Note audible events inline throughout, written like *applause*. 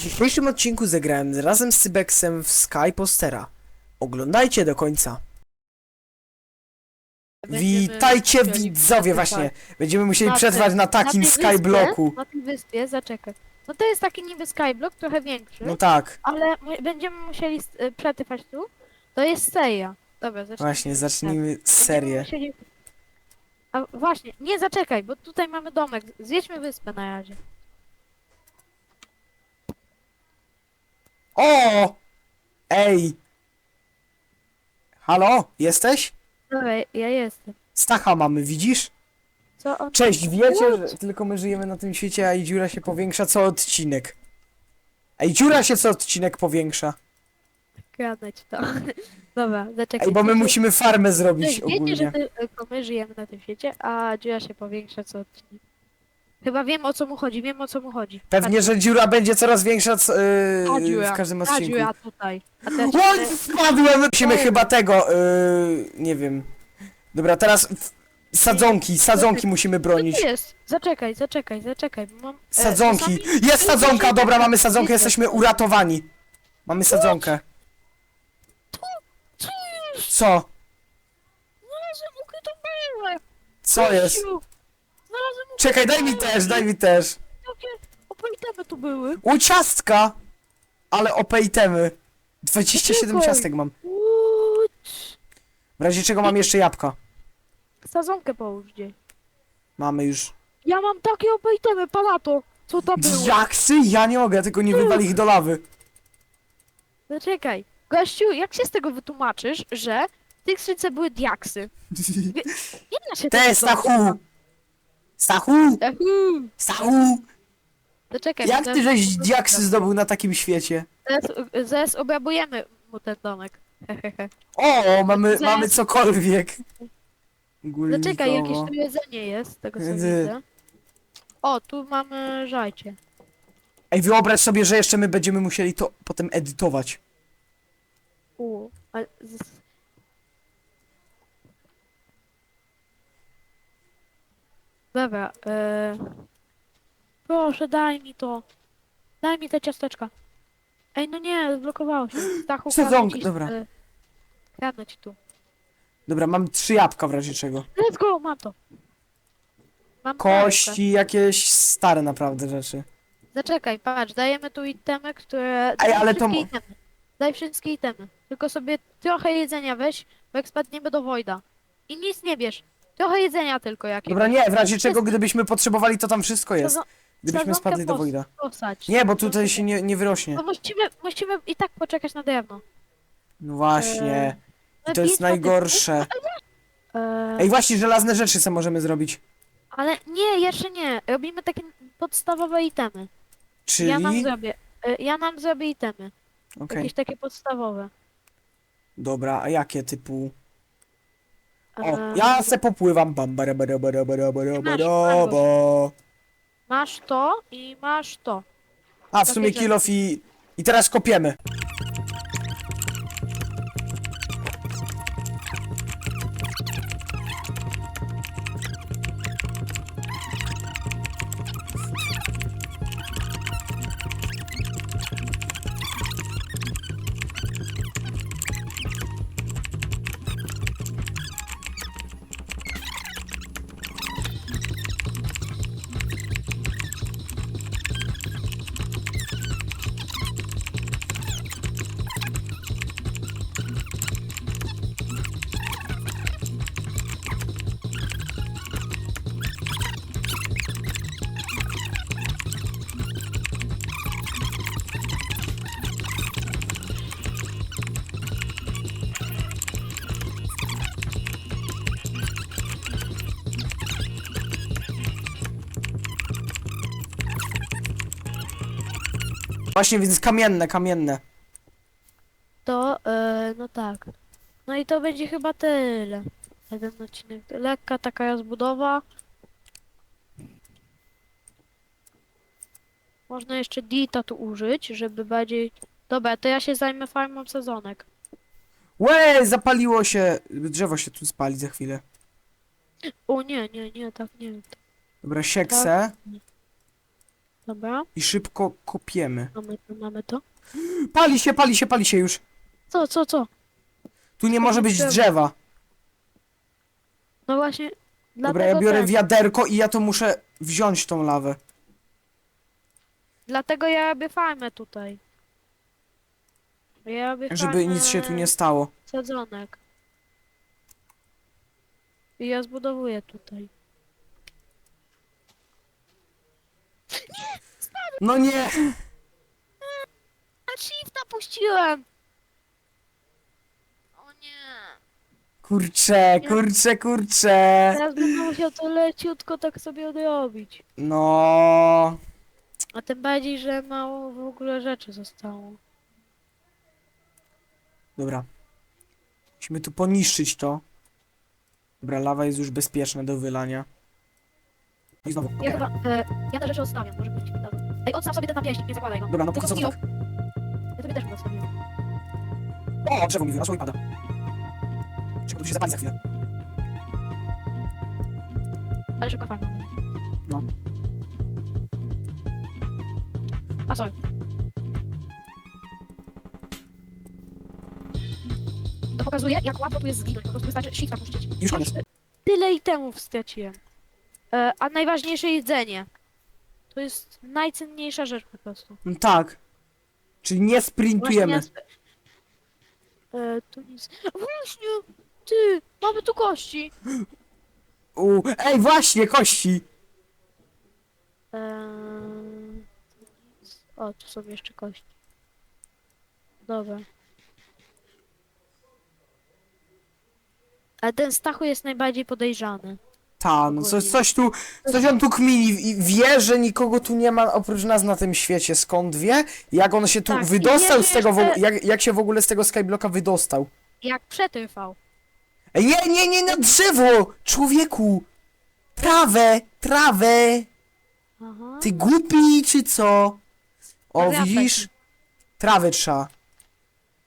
W dzisiejszym odcinku zagrałem razem z Cybeksem w Sky Postera. Oglądajcie do końca. Będziemy Witajcie musieli widzowie, przetrwać. właśnie. Będziemy musieli Na przetrwać tym- na takim tej skybloku. Na tej wyspie, zaczekaj. No to jest taki niby skyblock, trochę większy, No tak, ale mu- będziemy musieli y, przetrwać tu. To jest seria. Dobra, zacznijmy. właśnie, zacznijmy serię. musieli- A właśnie, nie zaczekaj, bo tutaj mamy domek. Zjedźmy wyspę na razie. O! Ej! Halo? Jesteś? Dobra, ja jestem. Stacha mamy, widzisz? Co on... Cześć, wiecie, że tylko my żyjemy na tym świecie, a i dziura się powiększa co odcinek. Ej, dziura się co odcinek powiększa. Ci to. *laughs* Dobra, zaczekaj. Ej, bo my musimy farmę zrobić Wiecie, wiecie, że ogólnie. tylko my żyjemy na tym świecie, a dziura się powiększa co odcinek. Chyba wiem o co mu chodzi, wiem o co mu chodzi. Pewnie, że dziura będzie coraz większa Ta yy, dziura, w każdym Ta odcinku. dziura tutaj. A teraz Oj, wpadłem! Musimy chyba tego, yy, nie wiem. Dobra, teraz w- sadzonki, sadzonki musimy Co bronić. to jest? Zaczekaj, zaczekaj, zaczekaj. bo Mam, e, Sadzonki. czasami- Jest sadzonka, dobra, mamy sadzonkę, jesteśmy uratowani. Mamy sadzonkę. Co? Co? Znalazłem ukrytą. Co jest? Znalazłem Czekaj, daj mi też, daj mi też. takie opętamy tu były. U ciastka! Ale opejtemy. 27 Czekaj. ciastek mam. Uuu, W razie czego mam jeszcze jabłka. Sadzonkę połóż gdzieś. Mamy już. Ja mam takie opętamy, palato. Co tam było? Jaksy? Ja nie mogę, tylko nie wywali ich do lawy. Zaczekaj. Gościu, jak się z tego wytłumaczysz, że w tych skrzynce były diaksy? *laughs* Nie da się tego Stachu! zrobić. Stachu! Stachu! Stachu! Zaczekaj. Jak ty zaraz- żeś diaksy zdobył na takim świecie? Zaraz, zaraz obrabujemy mu ten domek. Hehehe. O, mamy, Zaraz- mamy cokolwiek. Zaczekaj, jakieś Gulnikowo. tu jedzenie jest, tego co Ty. widzę. O, tu mamy żajcie. Ej, wyobraź sobie, że jeszcze my będziemy musieli to potem edytować. U, ale z... Dobra, e... Proszę, daj mi to. Daj mi te ciasteczka. Ej, no nie, zblokowało się. Stachu, Sezonka, kradnę ci- dobra. e, Kradnę ci tu. Dobra, mam trzy jabłka w razie czego. Let's go, mam to. Mam. Kości, jakieś stare naprawdę rzeczy. Zaczekaj, patrz, dajemy tu itemy, które... Ej, daj ale to wszystkie Itemy. Daj wszystkie itemy. Tylko sobie trochę jedzenia weź, bo jak spadniemy do Wojda. I nic nie bierz. Trochę jedzenia tylko jakiegoś. Dobra, nie, w razie czego gdybyśmy potrzebowali, to tam wszystko jest. Gdybyśmy spadli do pos- Wojda. Nie, bo tutaj się nie, nie wyrośnie. No musimy, musimy i tak poczekać na drewno. No właśnie. No I to jest bitwa najgorsze. Eee, Ej, właśnie, żelazne rzeczy co możemy zrobić. ale nie, jeszcze nie. Robimy takie podstawowe itemy. Ja nam Czyli... zrobię. e, Ja nam zrobię itemy. Okej. Jakieś takie podstawowe. Dobra, a jakie typu... O, ja se popływam. Bam, bara, bara, bara, bara, bara, Masz, bara, masz. bo. Masz to i masz to. A, w sumie off i... I teraz kopiemy. Właśnie, więc kamienne, kamienne. To, e, no tak. No i to będzie chyba tyle. Jeden odcinek. Lekka taka rozbudowa. Można jeszcze dita tu użyć, żeby bardziej... Dobra, to ja się zajmę farmą sezonek. Łe, zapaliło się. Drzewo się tu spali za chwilę. O nie, nie, nie, tak nie. Dobra, sieksę. Dobra, i szybko kopiemy. mamy to, mamy to. Pali się, pali się, pali się już. Co, co, co? Tu nie może być drzewa. No właśnie, Dobra, ja biorę ten, wiaderko i ja to muszę wziąć tą lawę. Dlatego ja robię farmę tutaj. Ja robię Żeby farmę nic się tu nie stało. sadzonek. I ja zbudowuję tutaj. No nie! A shifta puściłem! O nie! Kurczę, kurczę, kurczę. Teraz będę musiał to leciutko tak sobie odrobić. No. A tym bardziej, że mało w ogóle rzeczy zostało. Dobra. Musimy tu poniszczyć to. Dobra, lawa jest już bezpieczna do wylania. I znowu. Ja chyba, e, ja te rzeczy odstawiam, może być. Dobra. Ej, odstaw sobie ten napieśnik, nie zakładaj go. Dobra, no póki co tak. kilo. Ja tobie też go odstawiam. O, drzewo mi wyrosło i pada. Czekaj, to się zapali za chwilę. Ale szybko farma. No. A sorry. To pokazuje, jak łatwo tu jest zginąć. Po prostu wystarczy shifta puścić. Już koniec. Tyle itemów straciłem. E, a najważniejsze jedzenie. To jest najcenniejsza rzecz po prostu. No tak. Czyli nie sprintujemy. Właśnie ja E, tu nic. Właśnie! Ty! Mamy tu kości! U, ej, właśnie, kości! Eee, o, tu są jeszcze kości. Dobra. A ten Stachu jest najbardziej podejrzany. Ta, no coś, coś tu, coś on tu kmini i wie, że nikogo tu nie ma oprócz nas na tym świecie. Skąd wie? Jak on się tu Tak, i wydostał z tego, jak, jak się w ogóle z tego skyblocka wydostał? Jak przetrwał. Ej, nie, nie, nie, na drzewo! Człowieku! Trawę, trawę! Aha. Ty głupi, czy co? O, widzisz? Trawę trzeba.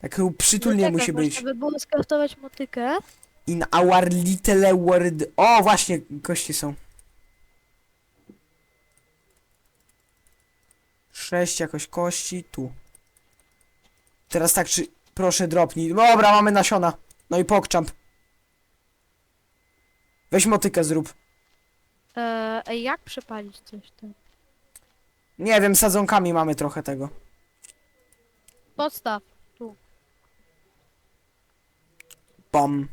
Tak przytulnie musi być. Można by było skraftować motykę. In our little world. O, właśnie, kości są. Sześć jakoś kości, tu. Teraz tak, czy... Proszę, dropnij. Dobra, mamy nasiona. No i pokczamp. Weź motykę zrób. Eee, jak przepalić coś tam? Nie wiem, sadzonkami mamy trochę tego. Podstaw. Bam.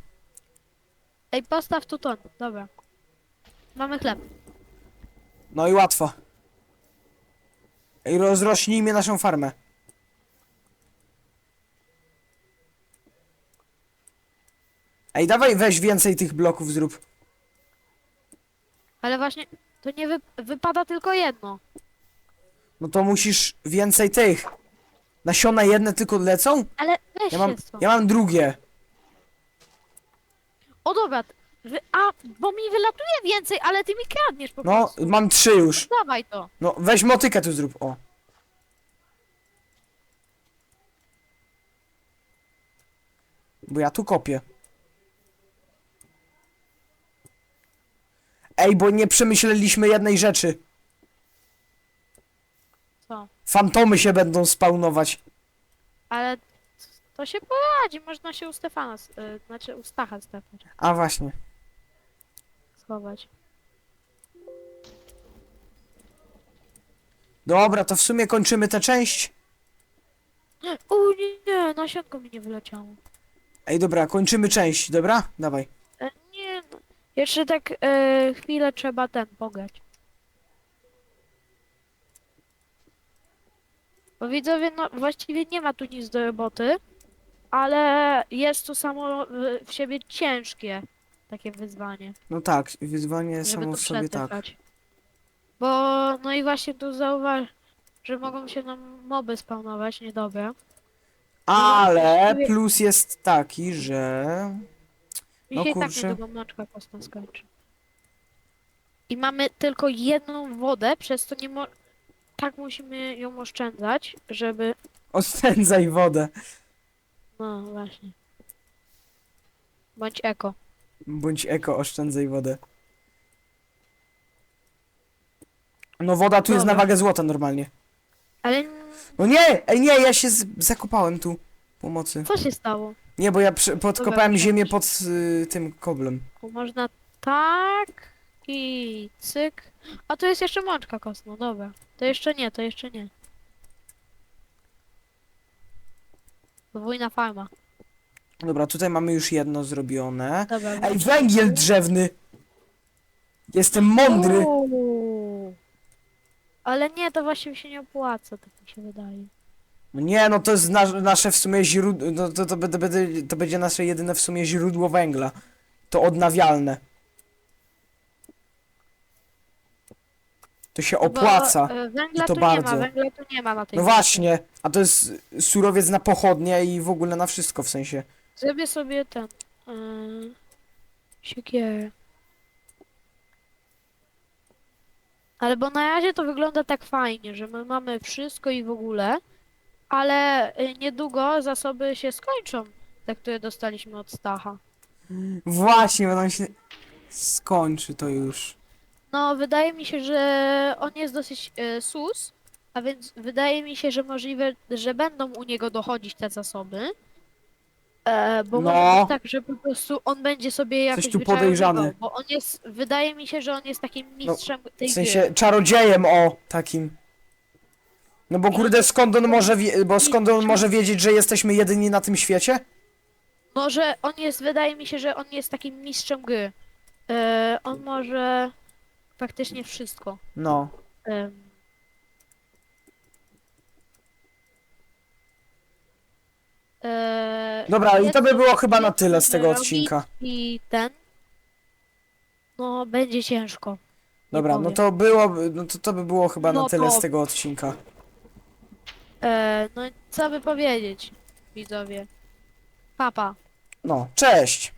Ej, postaw tu ton. Dobra. Mamy chleb. No i łatwo. Ej, rozrośnijmy naszą farmę. Ej, dawaj weź więcej tych bloków zrób. Ale właśnie, to nie wy wypada tylko jedno. No to musisz więcej tych. Nasiona jedne tylko lecą? Ale weź Ja mam, się stąd. ja mam drugie. O dobra, wy, a, bo mi wylatuje więcej, ale ty mi kradniesz po No, prostu. mam trzy już. Dawaj to. No, weź motykę tu zrób, o. Bo ja tu kopię. Ej, bo nie przemyśleliśmy jednej rzeczy. Co? Fantomy się będą spawnować. Ale to się poradzi, można się u Stefana, s- y, znaczy u Stacha Stefana A właśnie. schować. Dobra, to w sumie kończymy tę część. *gasps* O nie, nie, nasionko mi nie wyleciało. Ej, dobra, kończymy część, dobra? Dawaj. E, nie, no. Jeszcze tak e, chwilę trzeba ten pograć. Bo widzowie, no właściwie nie ma tu nic do roboty, ale jest to samo w, w siebie ciężkie takie wyzwanie, No tak, wyzwanie żeby samo to w sobie tak. przetrwać. Bo no i właśnie tu zauważ, że mogą się nam moby spawnować niedobre. Ale plus jest taki, że... No się i tak kurczę. niedługo kostna skończy. I mamy tylko jedną wodę, przez to nie mo... Tak musimy ją oszczędzać, żeby... Oszczędzaj wodę. No właśnie. Bądź eko. Bądź eko, oszczędzaj wodę. No woda tu jest na Dobra. wagę złota normalnie. Ale No nie, ej nie, ja się z- zakopałem tu. Pomocy. co się stało? Nie, bo ja przy- podkopałem Dobra, ziemię pod y, tym koblem. O, można tak i cyk. A tu jest jeszcze mączka kostna, dobra. To jeszcze nie, to jeszcze nie. Podwójna farma. Dobra, tutaj mamy już jedno zrobione. Dobra. Ej, węgiel drzewny! Jestem mądry! Uuu. Ale nie, to właściwie się nie opłaca, tak mi się wydaje. No nie, no to jest nasz, nasze w sumie źródło, no to, to, to, będzie, to będzie nasze jedyne w sumie źródło węgla. To odnawialne. To się opłaca. Bo, e, węgla I to tu nie ma, bardzo. węgla tu nie ma na tej No właśnie, a to jest surowiec na pochodnie i w ogóle na wszystko w sensie. Zrobię sobie ten. Yy, siekierę. Ale bo na razie to wygląda tak fajnie, że my mamy wszystko i w ogóle, ale y, niedługo zasoby się skończą, te, które dostaliśmy od Stacha. Właśnie, bo nam się skończy to już. No, wydaje mi się, że on jest dosyć y, sus, a więc wydaje mi się, że możliwe, że będą u niego dochodzić te zasoby. E, bo No. może być tak, że po prostu on będzie sobie jakoś tu wyczarowywał, podejrzany. Bo on jest, wydaje mi się, że on jest takim mistrzem tej W gry. sensie czarodziejem o takim. No bo kurde, skąd on może wie, bo skąd on może wiedzieć, że jesteśmy jedyni na tym świecie? Może on jest, wydaje mi się, że on jest takim mistrzem gry. E, on może praktycznie wszystko. No. Em. Eee, Dobra, i to by było chyba na tyle z tego odcinka. I ten. No, będzie ciężko. Dobra, no powiem. to byłoby, no to, to by było chyba na No tyle z to- tego odcinka. Eee, no, co by powiedzieć, widzowie? Papa. No, cześć!